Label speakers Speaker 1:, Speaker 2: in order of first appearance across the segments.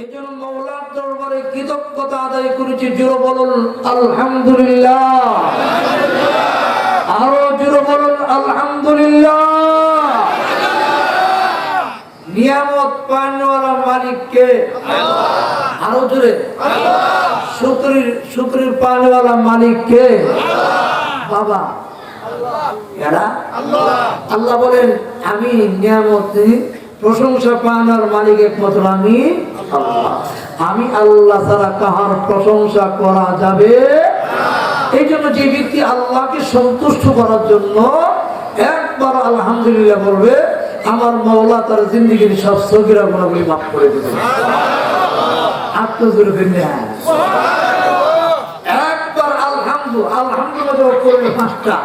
Speaker 1: এই জন্য মৌলার দরবারে কৃতজ্ঞতা আদায় করেছি, জোর বলুন, আলহামদুলিল্লাহ। আরও জোর বলুন, আলহামদুলিল্লাহ। নিয়ামত পানওয়ালা মালিককে আরও জোরে। শুক্রির শুক্রির পানওয়ালা মালিককে। বাবা আল্লাহ বলেন, আমি নিয়ামত, প্রশংসা পানার মালিক একমাত্র আমি আল্লাহ আমি আল্লাহ ছাড়া কাহার প্রশংসা করা যাবে? এই জন্য যে ব্যক্তি আল্লাহকে সন্তুষ্ট করার জন্য একবার আলহামদুলিল্লাহ বলবে আমার মৌলা তার জিন্দগির সব সগিরা গুণাগুলি মাফ করে দেবে। আত্মজুর একবার আলহামদু আলহামদু মধ্যে করবে পাঁচটা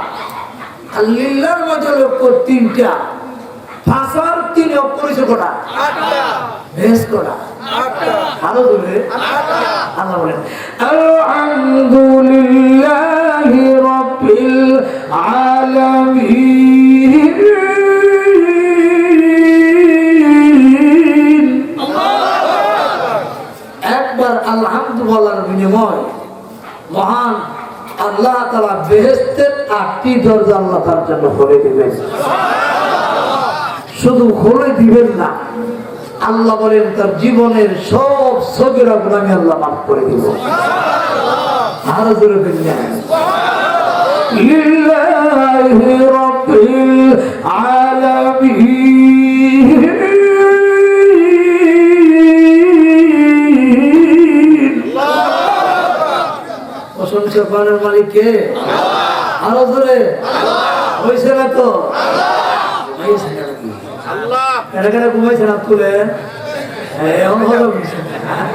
Speaker 1: আর লিল্লার মধ্যে অক্ষর তিনটা ভাষার তিন হয়েছে কটা? ভেস কটা। আরও দূরে আল্লাহ বলেন আলহামদুলিল্লাহি রাব্বিল আলামিন একবার আলহামদু বলার বিনিময় মহান আল্লাহ তালা বেহেস্তের আটটি দরজা আল্লাহ তার জন্য খুলে দিবেন। শুধু খুলে দিবেন না আল্লাহ বলেন, তার জীবনের সব সগেরা আমি আল্লাহ মাফ করে দিব। আরও জোরে প্রশংসা কে? আরও ধরে হয়েছে না তো? হয়েছে? কেটে কেটে ঘুমাইছে না তুলে হ্যাঁ, হ্যাঁ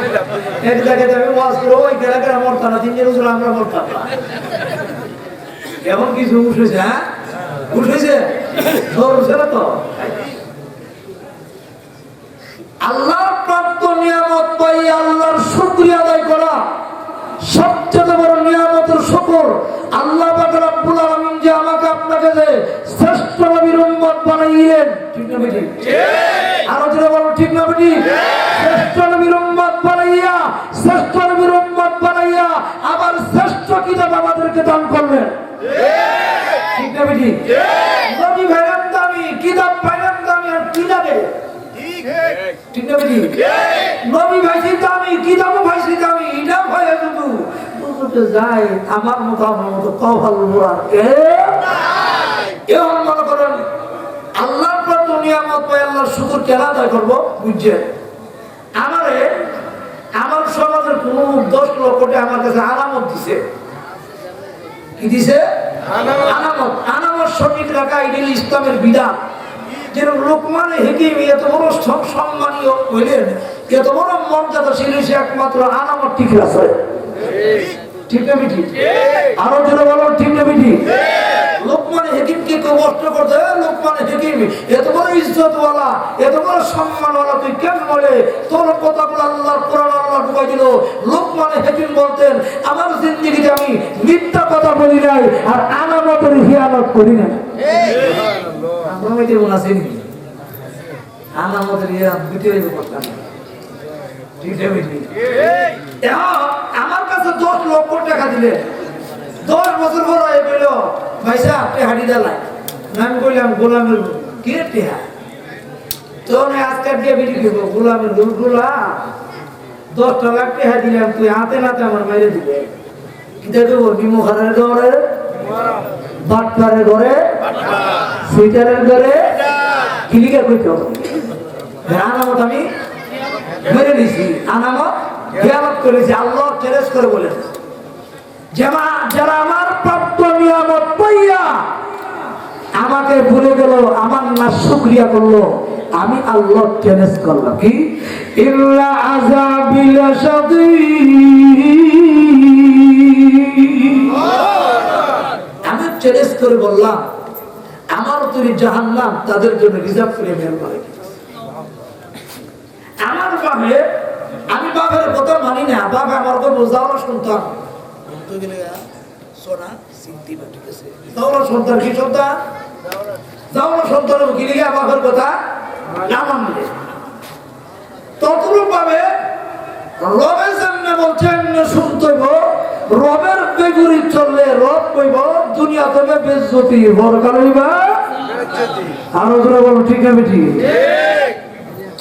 Speaker 1: আল্লাহর প্রাপ্ত নিয়ামত পাই আল্লাহর শুকরিয়া আদায় করা সবচেয়ে বড় নিয়ামতের শুকর আল্লাহ রব্বুল আলামিন যে আমাকে আপনাকে যে শ্রেষ্ঠ নবীর উম্মত বানাইলেন ঠিক না বেটি আরও জোরে বলো ঠিক না বেটি শ্রেষ্ঠ নবীর উম্মত বানাইয়া শ্রেষ্ঠ নবীর উম্মত বানাইয়া আবার শ্রেষ্ঠ কিতাব আমাদেরকে দান করলেন। ঠিক। না বেটি নবী ভাইরাম দামি কিতাব ভাইরাম দামি আর কি লাগে ঠিক। না বেটি নবী ভাইসি দামি কিতাব ভাইসি দামি। বুঝতে যায় আমার মতো আমার মতো কভাল এমন মনে করেন আল্লাহর পর নিয়ামত পাই আল্লাহর শুকুর কেনা আদায় করব? বুঝছেন? আমারে আমার সমাজের কোন দশ লক্ষটে আমার কাছে আলামত দিছে। কি দিছে? আনামত আনামত সঠিক রাখা এটি ইসলামের বিধান। যেরকম লোকমানে হেকিম এত বড় সব সম্মানীয় হইলেন এত বড় মর্যাদা ছিল সে একমাত্র আনামত ঠিক আছে ঠিক না বিঠি আরও জোরে বলো ঠিক না বিঠি লোকমানে হেকিমকে কেউ কষ্ট করতে "এ, হেকিম এত বড় ইজ্জতওয়ালা এত বড় সম্মানওয়ালা তুই কেন বলে তোর কথাগুলো আল্লাহর কোরআন আল্লাহ ঢুকাই দিল। লোকমানে হেকিম বলতেন আমার জিন্দগিতে আমি মিথ্যা কথা বলি নাই আর আনামতের হিয়ানত করি নাই। আমরা মেয়েদের মনে আছে নি আনামতের হিয়ানত দুটোই করতাম ঠিক আছে আমার কাছে দশ লক্ষ টাকা দিলে। দশ বছর পর হয়ে গেল ভাইসা টেহাটি দালাই। আমি কইলাম, গোলামের। কে টেহা? তুই হাতে নাতে আমার মেরে দিবে কিতা দেবো বিমুখারের ঘরে? বাটপারের ঘরে? সুইটারের ঘরে? কিলিকা কইতো আনামত আমি মেরে নিছি আনামত? আল্লাহ চ্যালেঞ্জ করে বলেন যারা আমার নিয়ামত পাইয়া আমাকে ভুলে গেল, আমার না শুক্রিয়া করল, আমি আল্লাহ চ্যালেঞ্জ করলাম। কি? ইল্লা আমি চ্যালেঞ্জ করে বললাম, আমার তৈরি জাহান্নাম তাদের জন্য রিজার্ভ করে মেল করে আমার বাপে আমি বাপের কথা মানি না বাপ আমার কথা বোঝাও শুনতাম বলতে গেলে সোনা সিদ্ধি বা ঠিক আছে? যাওয়া সন্তান কি সন্তান? যাওয়া সন্তান কি লিখে বাপের কথা না মানলে। ততরূপ ভাবে রবে সামনে বলছেন শুনতে রবের বেগুরি চললে রব কইব দুনিয়া থেকে বেজ্জতি বরকার হইবা আরও জোরে বলো ঠিক না বেটি?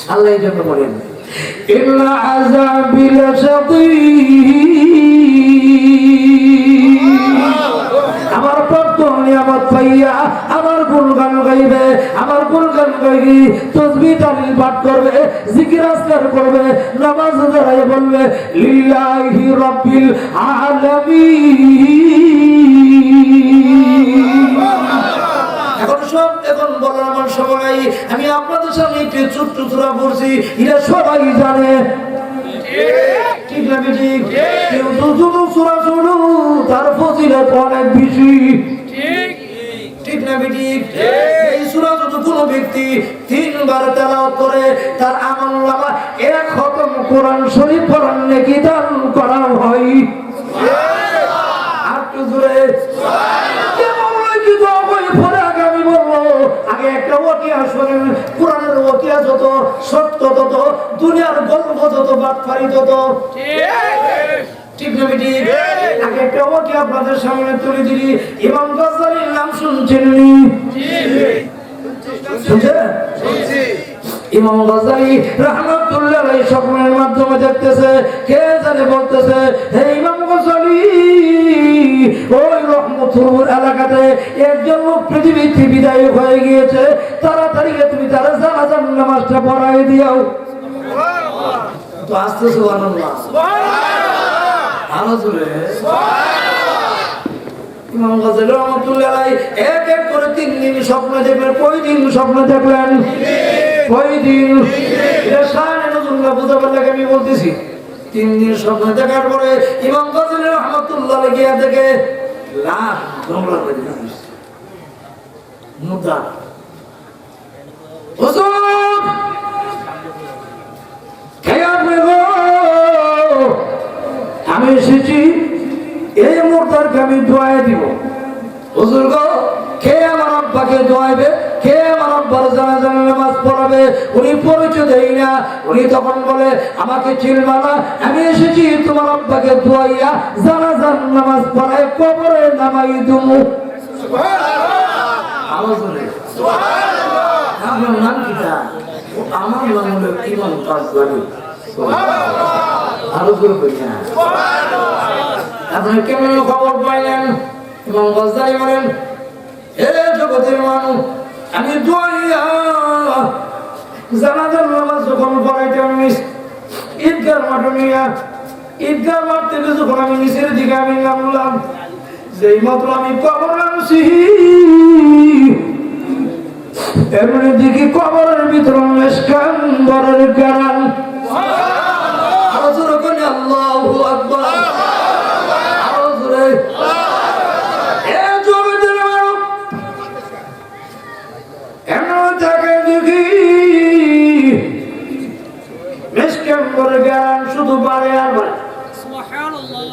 Speaker 1: আল্লাহ এই জন্য বলেন। ইল্লা আযাবিল আমার প্রাপ্ত নিয়ামত পাইয়া আমার গুণগান গাইবে, আমার গুণগান গাইবি তসবি তালিল পাঠ করবে, জিকির আসকার করবে, নামাজ দাঁড়াই বলবে, লিল্লাহি রাব্বিল আলামিন। সময় আমি আপনাদের সামনে একটু ছোট্ট চূড়া পড়ছি এটা সবাই জানে। ঠিক। না ঠিক? কিন্তু শুধু চূড়া শুধু তার ফজিলত অনেক বেশি। ঠিক। না ঠিক? এই সূরা যদি কোনো ব্যক্তি তিনবার তেলাওয়াত করে তার আমল নামা এক খতম কোরআন শরীফ পড়ার নেকি দান করা হয়। আর জোরে। একটা ওকিয়া শোনেন কোরআনের ওকিয়া যত সত্য তত দুনিয়ার গল্প যত বাটফারি তত ইমাম গজ্জালির নাম স্বপ্নের মাধ্যমে দেখতেছে কে জানে বলতেছে হে ইমাম গজ্জালি ওই রহমতুল্লাহ এলাকাতে একজন লোক পৃথিবী থেকে বিদায় হয়ে গিয়েছে। তাড়াতাড়ি তুমি তার জানাজার নামাজটা পড়াই দিও তো আস্তে সুবহানাল্লাহ। আরও জোরে ইমাম গাজালি রহমাতুল্লাহ এক এক করে তিন দিন স্বপ্ন দেখলেন কই দিন স্বপ্ন দেখলেন? কই দিন। এটা শানে নজরুল্লাহ বুঝাবার লাগে আমি বলতেছি। তিন দিন স্বপ্ন দেখার পরে ইমাম গাজালি রহমাতুল্লাহ গিয়ে দেখে লাখ জমলা করে মুদা হুজুর! আমি এসেছি এই মুহূর্তকে আমি দোয়াই দিব। হুজুর গো কে আব্বাকে দোয়াইবে কে আমার আব্বার জানাজার নামাজ পড়াবে উনি পরিচয় দেই না। উনি তখন বলে আমাকে চিনবা না আমি এসেছি তোমার আব্বাকে দোয়াইয়া জানাজার নামাজ পড়ায় কবরে নামাই দুমু। আওয়াজ আপনার নাম কি আমার নাম হলো ইমাম কাজবাড়ি আরও জোরে বলি না। আপনি কেমন খবর পাইলেন? এবং গজদারি বলেন হে জগতের মানুষ, আমি দোয়াইয়া জানাজার নামাজ যখন পড়াইতে আমি ঈদগার মাঠ নিয়া, ঈদগার মাঠ থেকে যখন আমি নিচের দিকে আমি নামলাম, যেই মাত্র আমি কবর নামছি, এমনি দিকে কবরের ভিতরে মেসকাম্বরের গান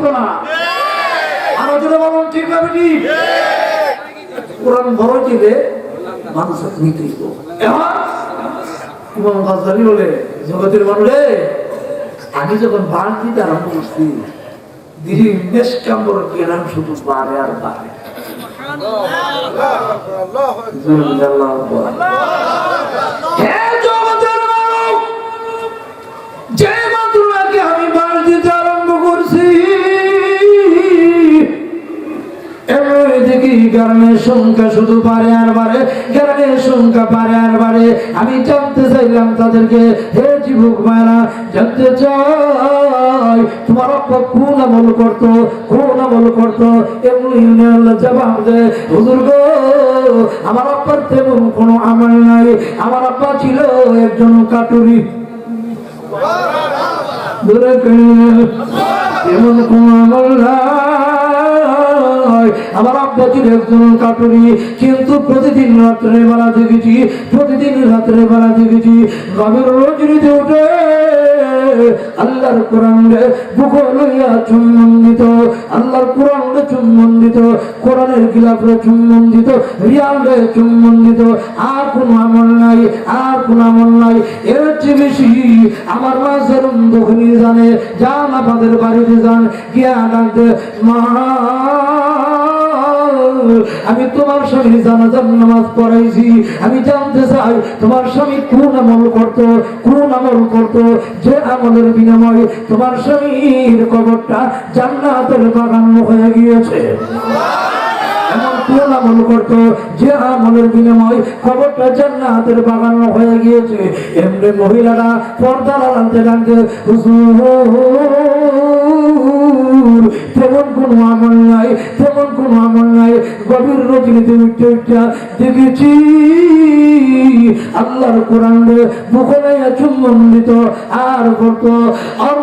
Speaker 1: হতো না আরও যদি বলুন ঠিক আছে ঠিক কোরআন বড় দিলে মানুষ নিতেই ইমাম বলে জগতের মানুষে আমি যখন বাড় দিতে আরম্ভ করছি দিদি বেশ কাম্বর গেলাম শুধু বারে আর জুল্লাল্লাহু গ্রামের সংখ্যা শুধু বাড়ে আর বাড়ে সংখ্যা বাড়ে আর বাড়ে আমি জানতে চাইলাম তাদেরকে হে যুবক মায়েরা জানতে চাই তোমার কোন আমল করতো কোন আমল করতো এমন ইউনিয়ন জবাব দেয় হুজুর গো আমার আব্বার তেমন কোনো আমল নাই আমার আব্বা ছিল একজন কাটুরি। দূরে এমন কোন আমল নাই আমার আব্বা ছিল একজন কাটুরি কিন্তু প্রতিদিন রাত্রে বেলা দেখেছি প্রতিদিন রাত্রে বেলা দেখেছি রবির রজনীতে উঠে আল্লাহর আল্লাহর কোরআনের গিলাফ রে চুম্বন দিত রিয়াল চুম্বন দিত আর কোন আমল নাই, আর কোন আমল নাই। এর চেয়ে বেশি আমার মা সেরম জানে যান আপনাদের বাড়িতে যান, গিয়া ডাকতে, মা আমি তোমার স্বামীর জানাজার নামাজ পড়াইছি। আমি জানতে চাই, তোমার স্বামী কোন আমল করত, কোন আমল করত? যে আমলের বিনিময়ে তোমার স্বামীর কবরটা জান্নাতের বাগান হয়ে গিয়েছে। এমন মহিলারা পর্দা টানতে হুজুর। তেমন কোনো আমল নাই, তেমন কোনো আমল নাই। গভীর রজনীতে উঠতে উঠতে দেখেছি, আল্লাহর কোরআন মুখে চুম্বন দিত আর করতো আর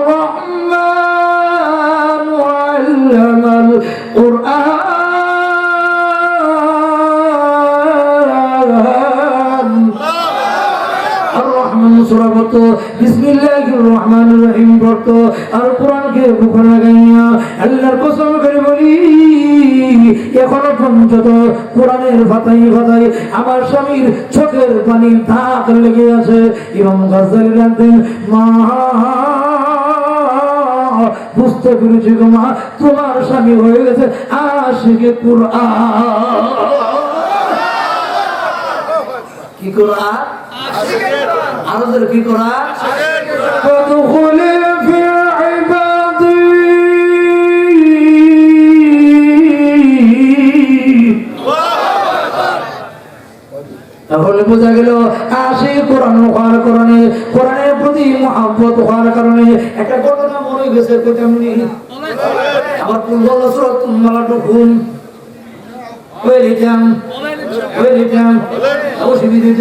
Speaker 1: সূরা পড়তো বিসমিল্লাহির রহমানির রহিম পড়তো আর কোরআনকে বুকে লাগাইয়া আল্লাহর কসম করে বলি এখনও পর্যন্ত কোরআনের ফাতাই ফাতাই আমার স্বামীর চোখের পানির দাগ লেগে আছে। ইমাম গাজ্জালি রাখতেন মা বুঝতে পেরেছি গো মা তোমার স্বামী হয়ে গেছে আশিকে কোরআন। কি কোরআন। আরও কি করা? তাহলে বোঝা গেল আসে কোরআন কারণে, কোরআনের প্রতি মহাব্বত হওয়ার কারণে একটা ঘটনা মনে গেছে তেমনি আমার সুরত হয়ে হয়ে অসুবিধা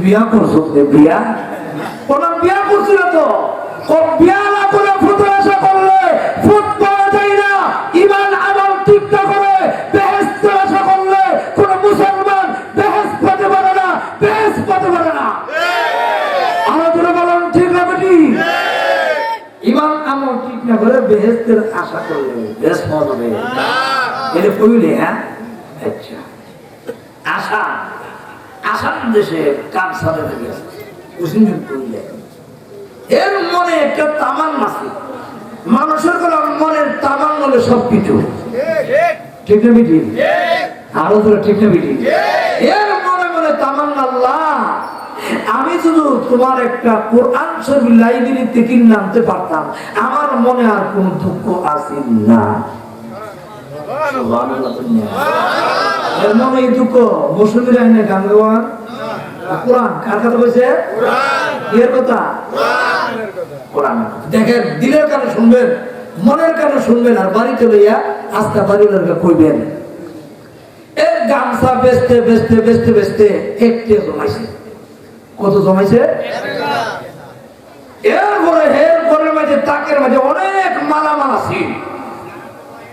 Speaker 1: বিয়া করছ বিয়া বিয়া করছিল তো বিয়া না করে ফুটো আশা করলে ফুট পাওয়া যায় না ইমান আমল ঠিক না করে বেহেস্ত আশা করলে কোন মুসলমান বেহেস্ত পেতে পারে না বেহেস্ত পেতে পারে না আমাদের বলেন ঠিক না বেটি ইমান আমল ঠিক না করে বেহেস্তের আশা করলে বেহেস্ত পাওয়া যাবে এটা হ্যাঁ? আচ্ছা। আসাম। দেশে গেছে এর মনে একটা আছে। মানুষের কোনো মনের তামান হলে সব কিছু। ঠিক না আরও তোরা ঠিক না বিধি এর মনে মনে তামান আল্লাহ। আমি শুধু তোমার একটা কোরআন শরীফ লাইব্রেরিতে কিনে আনতে পারতাম। আমার মনে আর কোনো দুঃখ আছে না। এর মনে এই দুঃখ কোরআন দেখেন, দিলের কানে শুনবেন, মনের কানে শুনবেন আর বাড়িতে লইয়া আস্তা বাড়ির কইবেন। এর গামছা বেচতে বেচতে বেচতে বেচতে একটে জমাইছে। কত জমাইছে? এরপরে হের ঘরের মাঝে তাকের মাঝে অনেক মালামাল আছে।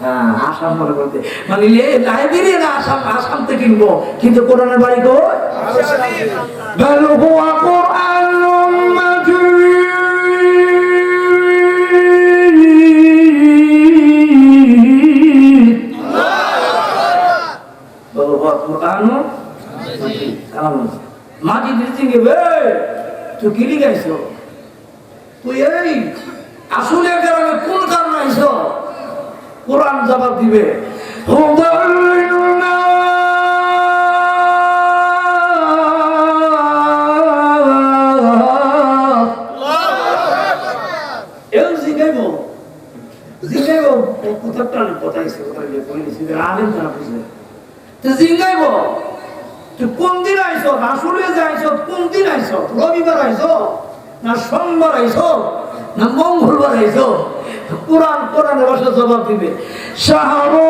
Speaker 1: হ্যাঁ, আসাম মনে করতে। মানে লাইব্রেরি না আসাম আসাম থেকে কিনবো। কিন্তু কোরআনের বাড়ি কো মাঝি দিচ্ছি তুই কিলি গাইছো টানে কথাইছে কোথায় কইছে আলেম জানা বুঝলে। তো জিগাইব তুই কোন দিন আইছ? আসলে যে কোন দিন আইছ? রবিবার আইছ? না সোমবার না মঙ্গলবার আইছ? কোরআন, কোরআনের ভাষা জবাব দিবে। শাহরু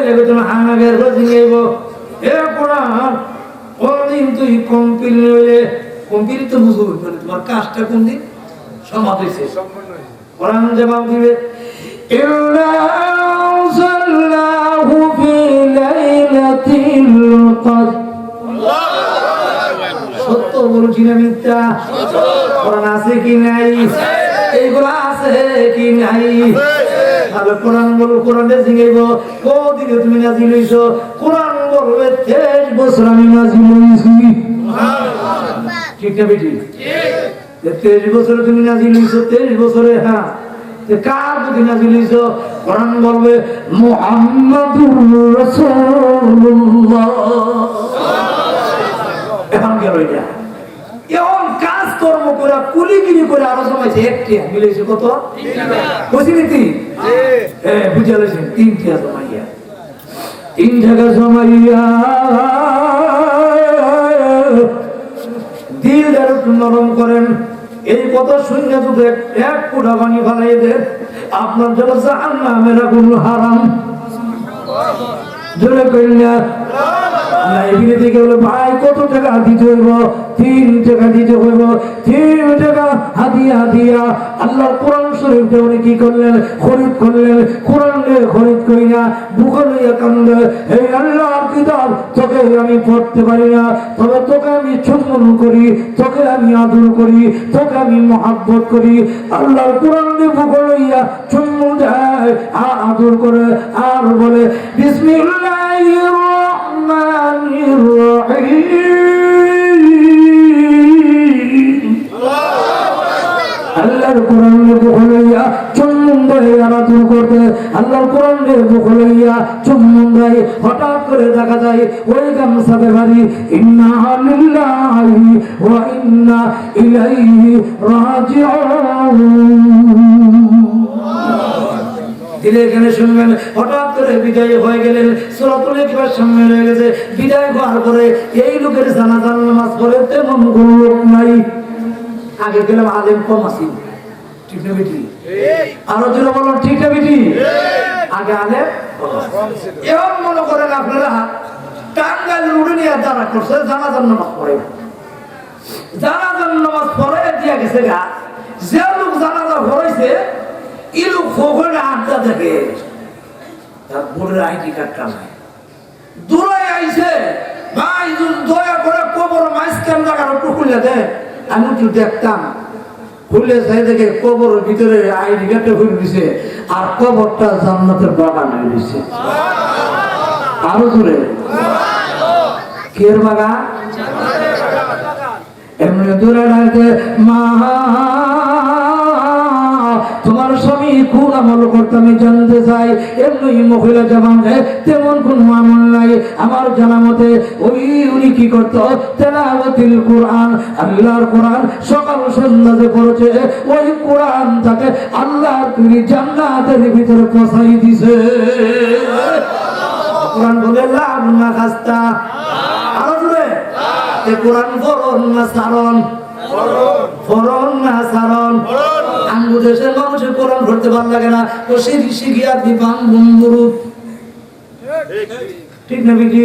Speaker 1: লেগে তুমি হাঙ্গাগের কাছে নিয়েব এ কোরআন কোনদিন তুই কম্পিল হইলে কম্পিল তো মানে সত্য বলছি না মিথ্যা? কোরআন আছে কি নাই? এইগুলো আছে কি নাই? তাহলে কোরআন বল কোরআনে জিগাইব। কদিনে তুমি নাজি লইছ কোরআন বলবে তেইশ বছর আমি নাজি লইছি ঠিক না বেটি? তেইশ বছরে তুমি নাজি লইছ তেইশ বছরে হ্যাঁ। কার যদি নাজি লইছ কোরআন বলবে মুহাম্মাদুর রাসূলুল্লাহ। এখন গেল এটা। করে করে আরও জমাইছে মিলেছে কত? হ্যাঁ বুঝে জমাইয়া। তিন টাকা জমাইয়া দিল নরম করেন। এই কথা শুনে যদি এক ফুটা পানি ফালাই দেন। আপনার জন্য জাহান নামের কোনো হারাম। জোরে কইনা থেকে বলে ভাই কত টাকা দিতে হইব? তিন টাকা দিতে হইব। তিন টাকা হাদিয়া হাদিয়া। আল্লাহ কোরআন শরীফ উনি কি করলেন? খরিদ করলেন। কোরআন খরিদ করি না বুকে লইয়া এই আল্লাহর কিতাব, তোকে আমি পড়তে পারি না। তবে তোকে আমি চুম্বন করি, তোকে আমি আদর করি, তোকে আমি মহাব্বত করি। আল্লাহর কোরআন বুকে লইয়া চুম্বন দেয় আর আদর করে, আর বলে, বিসমিল্লাহির রহমানির রহিম। আল্লাহর কোরআনের বুখলাইয়া চুম্বন্দায় আরাধন করতে, আল্লাহর কোরআনের বুখলাইয়া চুম্বন্দায় হঠাৎ করে দেখা যায়, ওই গামছা বেহারি ইন্না লিল্লাহি ওয়া ইন্না ইলাইহি রাজিউন। দিলে এখানে শুনবেন হঠাৎ করে বিদায় হয়ে গেলেন সুরাতুল ইকরার সামনে রয়ে গেছে বিদায় হওয়ার পরে এই লোকের জানাজার নামাজ পড়ে তেমন কোনো লোক নাই। আগে গেলাম আলেম কম আছি। ঠিক না বেটি? আরও জোরে বলো ঠিক না বেটি? আগে আলেম এমন মনে করেন আপনারা টাঙ্গাইল উড়ে নিয়ে যারা করছে জানাজার নামাজ পড়ে। জানাজার নামাজ পড়ে দিয়া গেছে গা। যে লোক জানাজা পড়াইছে আড্ডা দেখে তার বোনের আইডি কার্ডটা নাই। দূরে আইছে ভাই দয়া করে কবর একটু খুলে দে। আমি একটু দেখতাম খুলে যাই দেখে কবর ভিতরে আইডি কার্ডটা খুলে দিছে আর কবরটা জান্নাতের বাগান হয়ে দিছে। আরও দূরে কের বাগান? এমনি দূরে মা তোমার স্বামী কোন আমল করতে আমি জানতে চাই। এমনি মহিলা যেমন তেমন কোন আমল নাই। আমার জানা মতে ওই উনি কি করত? তেলাওয়াতিল কোরআন, আল্লাহর কোরআন সকাল সন্ধ্যা যে পড়েছে, ওই কোরআন তাকে আল্লাহর তিনি জান্নাতের ভিতরে পৌঁছাই দিছে। কোরআন বলে লাভ না খাস্তা। আরও যে কোরআন ফরন না সারন? ফরন না সারন? আঙ্গু দেশের মানুষের কোরআন ধরতে ভালো লাগে না। তো ঋষি শিখিয়া দিবান বন্ধুরূপ। ঠিক না বিজি